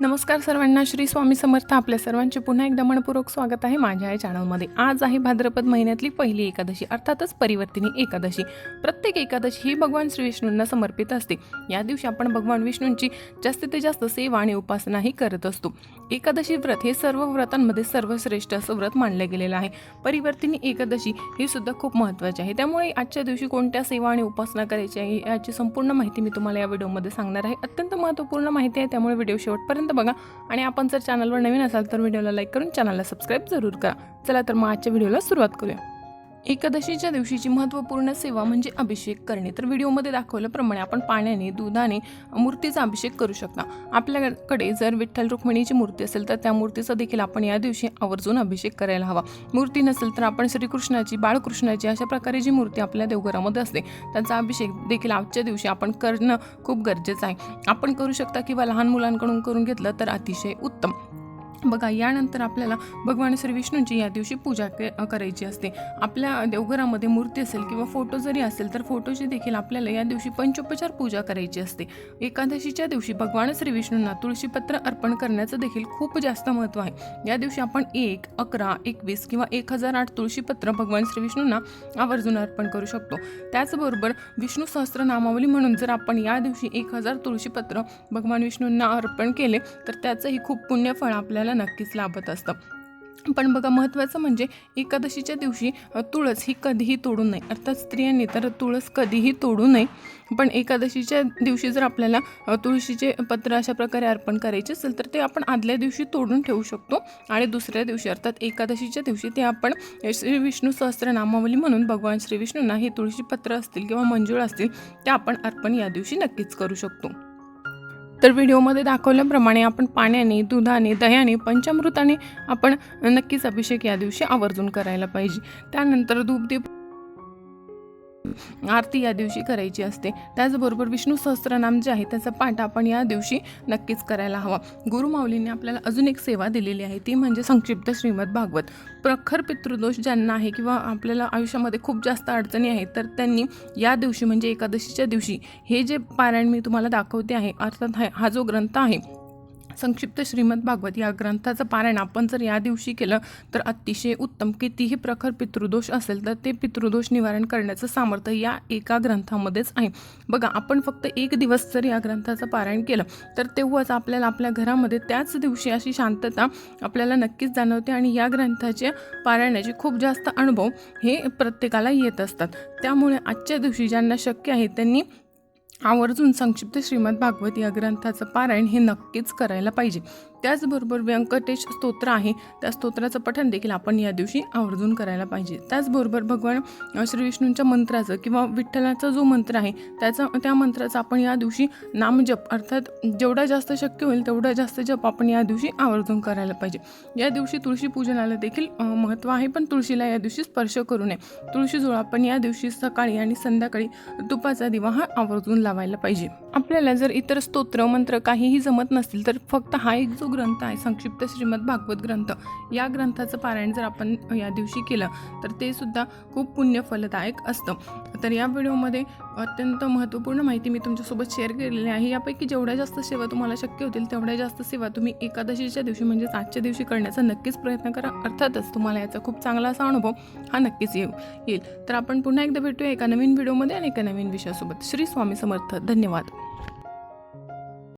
नमस्कार सर्वांना श्री स्वामी समर्थ आपल्या सर्वांचे पुन्हा एकदा मनपूर्वक स्वागत आहे माझ्या या चॅनलमध्ये आज आहे भाद्रपद महिन्यातली पहिली एकादशी अर्थातच परिवर्तिनी एकादशी. प्रत्येक एकादशी ही भगवान श्री विष्णूंना समर्पित असते. या दिवशी आपण भगवान विष्णूंची जास्तीत जास्त सेवा आणि उपासनाही करत असतो. एकादशी व्रत हे सर्व व्रतांमध्ये सर्वश्रेष्ठ असं व्रत मानलं गेलेलं आहे. परिवर्तिनी एकादशी ही सुद्धा खूप महत्त्वाची आहे. त्यामुळे आजच्या दिवशी कोणत्या सेवा आणि उपासना करायची आहे याची संपूर्ण माहिती मी तुम्हाला या व्हिडिओमध्ये सांगणार आहे. अत्यंत महत्त्वपूर्ण माहिती आहे त्यामुळे व्हिडिओ शेवटपर्यंत बघा. आणि आपण जर चॅनलवर नवीन असाल तर व्हिडिओला लाईक करून चॅनलला सबस्क्राईब जरूर करा. चला तर मग आजच्या व्हिडिओला सुरुवात करूया. एकादशीच्या दिवशीची महत्त्वपूर्ण सेवा म्हणजे अभिषेक करणे. तर व्हिडिओमध्ये दाखवल्याप्रमाणे आपण पाण्याने दुधाने मूर्तीचा अभिषेक करू शकता. आपल्याकडे जर विठ्ठल रुक्मिणीची मूर्ती असेल तर त्या मूर्तीचा देखील आपण या दिवशी आवर्जून अभिषेक करायला हवा. मूर्ती नसेल तर आपण श्रीकृष्णाची बाळकृष्णाची अशा प्रकारे जी मूर्ती आपल्या देवघरामध्ये असते त्यांचा अभिषेक देखील आजच्या दिवशी आपण करणं खूप गरजेचं आहे. आपण करू शकता किंवा लहान मुलांकडून करून घेतलं तर अतिशय उत्तम. बघा यानंतर आपल्याला भगवान श्री विष्णूंची या दिवशी पूजा करायची असते. आपल्या देवघरामध्ये मूर्ती असेल किंवा फोटो जरी असेल तर फोटोची देखील आपल्याला या दिवशी पंचोपचार पूजा करायची असते. एकादशीच्या दिवशी भगवान श्री विष्णूंना तुळशीपत्र अर्पण करण्याचं देखील खूप जास्त महत्त्व आहे. या दिवशी आपण एक अकरा एकवीस किंवा एक हजार आठ तुळशीपत्र भगवान श्री विष्णूंना आवर्जून अर्पण करू शकतो. त्याचबरोबर विष्णू सहस्त्रनामावली म्हणून जर आपण या दिवशी एक हजार तुळशीपत्र भगवान विष्णूंना अर्पण केले तर त्याचंही खूप पुण्यफळ आपल्याला नक्कीच लाभत असतं. पण बघा महत्त्वाचं म्हणजे एकादशीच्या दिवशी तुळस ही कधीही तोडू नये. अर्थात स्त्रियांनी तर तुळस कधीही तोडू नये. पण एकादशीच्या दिवशी जर आपल्याला तुळशीचे पत्र अशा प्रकारे अर्पण करायचे असेल तर ते आपण आदल्या दिवशी तोडून ठेवू शकतो आणि दुसऱ्या दिवशी. अर्थात एकादशीच्या दिवशी ते आपण श्री विष्णू सहस्रनामावली म्हणून भगवान श्री विष्णूंना हे तुळशी पत्र असतील किंवा मंजूळ असतील ते आपण अर्पण या दिवशी नक्कीच करू शकतो. तर व्हिडिओमध्ये दाखवल्याप्रमाणे आपण पाण्याने दुधाने दह्याने पंचामृताने आपण नक्कीच अभिषेक या दिवशी आवर्जून करायला पाहिजे. त्यानंतर धूपदीप आरती या दिवशी करायची असते. त्याचबरोबर विष्णू सहस्त्रनाम जे आहे त्याचा पाठ आपण या दिवशी नक्कीच करायला हवा. गुरुमाऊलीने आपल्याला अजून एक सेवा दिलेली आहे ती म्हणजे संक्षिप्त श्रीमद भागवत. प्रखर पितृदोष ज्यांना आहे किंवा आपल्याला आयुष्यामध्ये खूप जास्त अडचणी आहेत तर त्यांनी या दिवशी म्हणजे एकादशीच्या दिवशी हे जे पारायण मी तुम्हाला दाखवते आहे अर्थात हा हा जो ग्रंथ आहे संक्षिप्त श्रीमद भागवत या ग्रंथाचं पारायण आपण जर या दिवशी केलं तर अतिशय उत्तम. कितीही प्रखर पितृदोष असेल तर ते पितृदोष निवारण करण्याचं सामर्थ्य या एका ग्रंथामध्येच आहे. बघा आपण फक्त एक दिवस जर या ग्रंथाचं पारायण केलं तर तेव्हाच आपल्याला आपल्या घरामध्ये त्याच दिवशी अशी शांतता आपल्याला नक्कीच जाणवते आणि या ग्रंथाच्या पारायणाचे खूप जास्त अनुभव हे प्रत्येकाला येत असतात. त्यामुळे आजच्या दिवशी ज्यांना शक्य आहे त्यांनी आवर्जून संक्षिप्त श्रीमद भागवत या ग्रंथाचं पारायण हे नक्कीच करायला पाहिजे. त्याचबरोबर व्यंकटेश स्तोत्र आहे. त्या स्तोत्राचं पठण देखील आपण या दिवशी आवर्जून करायला पाहिजे. त्याचबरोबर भगवान श्रीविष्णूंच्या श्री विष्णूंच्या मंत्राचं किंवा विठ्ठलाचा जो मंत्र आहे त्याचा त्या मंत्राचा आपण या दिवशी नामजप अर्थात जेवढा जास्त शक्य होईल तेवढा जास्त जप आपण या दिवशी आवर्जून करायला पाहिजे. या दिवशी तुळशी पूजनाला देखील महत्त्व आहे पण तुळशीला या दिवशी स्पर्श करू नये. तुळशी आपण या दिवशी सकाळी आणि संध्याकाळी तुपाचा दिवा हा आवर्जून लावायला पाहिजे. आपल्याला जर इतर स्तोत्र मंत्र काहीही जमत नसतील तर फक्त हा एक जो ग्रंथ आहे संक्षिप्त श्रीमद भागवत ग्रंथ या ग्रंथाचं पारायण जर आपण या दिवशी केलं तर ते सुद्धा खूप पुण्यफलदायक असतं. तर या व्हिडिओमध्ये अत्यंत महत्त्वपूर्ण माहिती मी तुमच्यासोबत शेअर केलेली आहे. यापैकी जेवढ्या जास्त सेवा तुम्हाला शक्य होतील तेवढ्या जास्त सेवा तुम्ही एकादशीच्या दिवशी म्हणजेच आजच्या दिवशी करण्याचा नक्कीच प्रयत्न करा. अर्थातच तुम्हाला याचा खूप चांगला असा अनुभव हा नक्कीच येऊ येईल. तर आपण पुन्हा एकदा भेटूया एका नवीन व्हिडिओमध्ये आणि एका नवीन विषयासोबत. श्री स्वामी समर्थ. धन्यवाद.